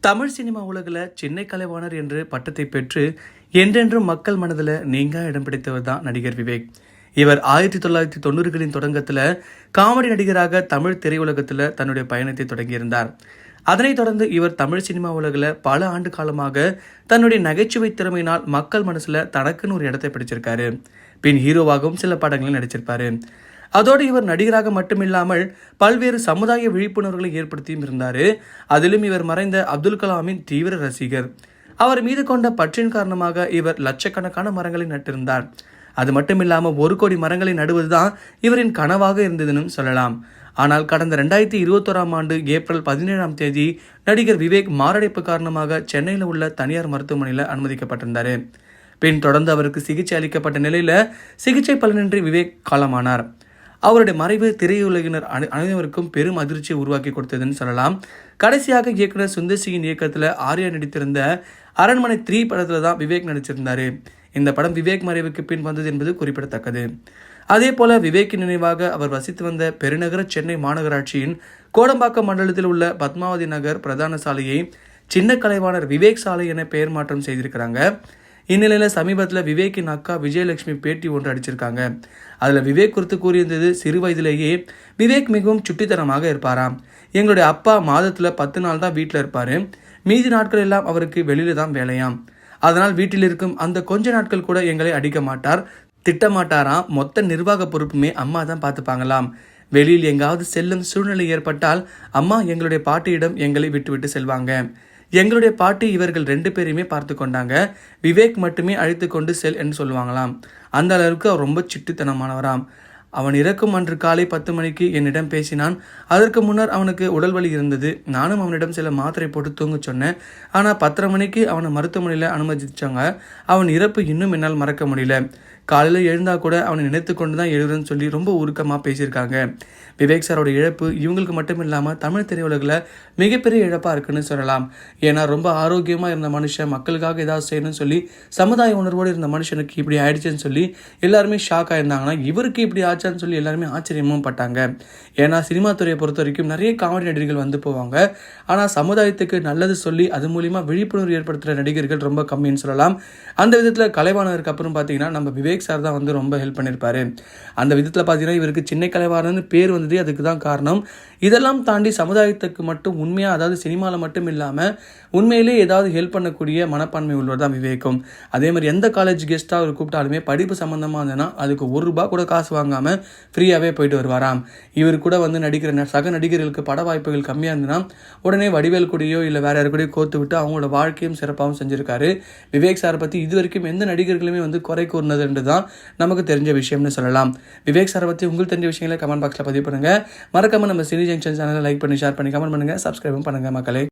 Tamil cinema உலகில் சென்னை கலைவாணர் என்று பட்டத்தை பெற்று என்றென்றும் மக்கள் மனதில் நீங்கா இடம் பிடித்தவர் தான் நடிகர் விவேக். இவர் ஆயிரத்தி தொள்ளாயிரத்தி தொண்ணூறுகளின் தொடக்கத்தில் காமெடி நடிகராக தமிழ் திரையுலகத்தில் தன்னுடைய பயணத்தை தொடங்கியிருந்தார். அதனைத் தொடர்ந்து இவர் தமிழ் சினிமா உலகில் பல ஆண்டு காலமாக தன்னுடைய நகைச்சுவை திறமையினால் மக்கள் மனசில் தனக்குன்னு ஒரு இடத்தை பிடிச்சிருக்காரு. பின் ஹீரோவாகவும் சில படங்களில் நடிச்சிருப்பாரு. அதோடு இவர் நடிகராக மட்டுமில்லாமல் பல்வேறு சமுதாய விழிப்புணர்வுகளை ஏற்படுத்தியும் இருந்தார். அதிலும் இவர் மறைந்த அப்துல் கலாமின் தீவிர ரசிகர். அவர் மீது கொண்ட பற்றின் காரணமாக இவர் லட்சக்கணக்கான மரங்களை நட்டிருந்தார். அது மட்டுமில்லாமல் ஒரு கோடி மரங்களை நடுவதுதான் இவரின் கனவாக இருந்ததுன்னு சொல்லலாம். ஆனால் கடந்த ரெண்டாயிரத்தி இருபத்தோராம் ஆண்டு ஏப்ரல் பதினேழாம் தேதி நடிகர் விவேக் மாரடைப்பு காரணமாக சென்னையில் உள்ள தனியார் மருத்துவமனையில் அனுமதிக்கப்பட்டிருந்தார். பின் தொடர்ந்து அவருக்கு சிகிச்சை அளிக்கப்பட்ட நிலையில் சிகிச்சை பலனின்றி விவேக் காலமானார். அவருடைய மறைவு திரையுலகினர் அனை அனைவருக்கும் பெரும் அதிர்ச்சியை உருவாக்கி கொடுத்ததுன்னு சொல்லலாம். கடைசியாக இயக்குனர் சுந்தர்சியின் இயக்கத்தில் ஆர்யா நடித்திருந்த அரண்மனை த்ரீ படத்தில் தான் விவேக் நடிச்சிருந்தார். இந்த படம் விவேக் மறைவுக்கு பின் வந்தது என்பது குறிப்பிடத்தக்கது. அதே போல விவேக்கின் நினைவாக அவர் வசித்து வந்த பெருநகர சென்னை மாநகராட்சியின் கோடம்பாக்கம் மண்டலத்தில் உள்ள பத்மாவதி நகர் பிரதான சாலையை சின்ன கலைவாணர் விவேக் சாலை என பெயர் மாற்றம் செய்திருக்கிறாங்க. இந்நிலையில் சமீபத்தில் விவேக்கின் அக்கா விஜயலட்சுமி பேட்டி ஒன்று அடிச்சிருக்காங்க. அதில் விவேக் குறித்து கூறியிருந்தது சிறு வயதிலேயே விவேக் மிகவும் சுட்டித்தனமாக இருப்பாராம். எங்களுடைய அப்பா மாதத்தில் பத்து நாள் தான் வீட்டில் இருப்பார். மீதி நாட்கள் எல்லாம் அவருக்கு வெளியில தான் வேலையாம். அதனால் வீட்டில் இருக்கும் அந்த கொஞ்ச நாட்கள் கூட எங்களை அடிக்க மாட்டார் திட்டமாட்டாராம். மொத்த நிர்வாக பொறுப்புமே அம்மா தான் பார்த்துப்பாங்களாம் வெளியில் எங்காவது செல்லும் சூழ்நிலை ஏற்பட்டால் அம்மா எங்களுடைய பாட்டியிடம் எங்களை விட்டுவிட்டு செல்வாங்க. எங்களுடைய பாட்டி இவர்கள் ரெண்டு பேரையுமே பார்த்து கொண்டாங்க. விவேக் மட்டுமே அழைத்து கொண்டு செல் என்று சொல்லுவாங்களாம். அந்த அளவுக்கு அவர் ரொம்ப சிட்டுத்தனமானவராம். அவன் இறக்கும் அன்று காலை பத்து மணிக்கு என்னிடம் பேசினான். அதற்கு முன்னர் அவனுக்கு உடல் வலி இருந்தது. நானும் அவனிடம் சில மாத்திரை போட்டு தூங்க சொன்னேன். ஆனால் பத்தரை மணிக்கு அவனை மருத்துவமனையில் அனுமதிச்சாங்க. அவன் இறப்பு இன்னும் என்னால் மறக்க முடியல. காலையில் எழுந்தால் கூட அவனை நினைத்து கொண்டு தான் எழுதுன்னு சொல்லி ரொம்ப உருக்கமாக பேசியிருக்காங்க. விவேக் சாரோட இழப்பு இவங்களுக்கு மட்டும் இல்லாமல் தமிழ் திரையுலகில் மிகப்பெரிய இழப்பாக இருக்குன்னு சொல்லலாம். ஏன்னா ரொம்ப ஆரோக்கியமாக இருந்த மனுஷன் மக்களுக்காக ஏதாவது செய்யணும்னு சொல்லி சமுதாய உணர்வோடு இருந்த மனுஷனுக்கு இப்படி ஆயிடுச்சுன்னு சொல்லி எல்லாருமே ஷாக் ஆயிருந்தாங்கன்னா இவருக்கு இப்படி ஆச்சு ஆச்சான்னு சொல்லி எல்லாருமே ஆச்சரியமும் பட்டாங்க. ஏன்னா சினிமா துறையை பொறுத்த வரைக்கும் நிறைய காமெடி நடிகர்கள் வந்து போவாங்க. ஆனால் சமுதாயத்துக்கு நல்லது சொல்லி அது மூலிமா விழிப்புணர்வு ஏற்படுத்துகிற நடிகர்கள் ரொம்ப கம்மின்னு சொல்லலாம். அந்த விதத்தில் கலைவாணருக்கு அப்புறம் பார்த்தீங்கன்னா நம்ம விவேக் சார் தான் வந்து ரொம்ப ஹெல்ப் பண்ணியிருப்பாரு அந்த விதத்தில் பார்த்தீங்கன்னா இவருக்கு சின்ன கலைவாணர்னு பேர் வந்ததே அதுக்கு தான் காரணம். இதெல்லாம் தாண்டி சமுதாயத்துக்கு மட்டும் உண்மையாக அதாவது சினிமாவில் மட்டும் இல்லாமல் உண்மையிலே ஏதாவது ஹெல்ப் பண்ணக்கூடிய மனப்பான்மை உள்ளவர் தான் விவேக்கும். அதே மாதிரி எந்த காலேஜ் கெஸ்ட்டாக அவர் கூப்பிட்டாலுமே படிப்பு சம்மந்தமாக இருந்ததுன்னா அதுக்கு ஒரு ரூபா கூட காசு வாங்காமல் ஃப்ரீயாகவே போயிட்டு வருவாராம். இவர் கூட வந்து நடிக்கிற சக நடிகர்களுக்கு பட வாய்ப்புகள் கம்மியாக இருந்ததுன்னா உடனே வடிவேல் கூடயோ இல்லை வேறு யாரு கூடயோ கோத்து விட்டு அவங்களோட வாழ்க்கையும் சிறப்பாகவும் செஞ்சுருக்காரு. விவேக் சாரை பற்றி இது வரைக்கும் எந்த நடிகர்களுமே வந்து குறை கூறினதுன்றது தான் நமக்கு தெரிஞ்ச விஷயம்னு சொல்லலாம். விவேக் சாரை பற்றி உங்களுக்கு தெரிஞ்ச விஷயங்களை கமெண்ட் பாக்ஸில் பதிவு பண்ணுங்கள் மறக்காமல் நம்ம சினி ஜங்ஷன் சேனலை லைக் பண்ணி ஷேர் பண்ணி கமெண்ட் பண்ணுங்கள் சப்ஸ்கிரைபும் பண்ணுங்கள் மக்களே.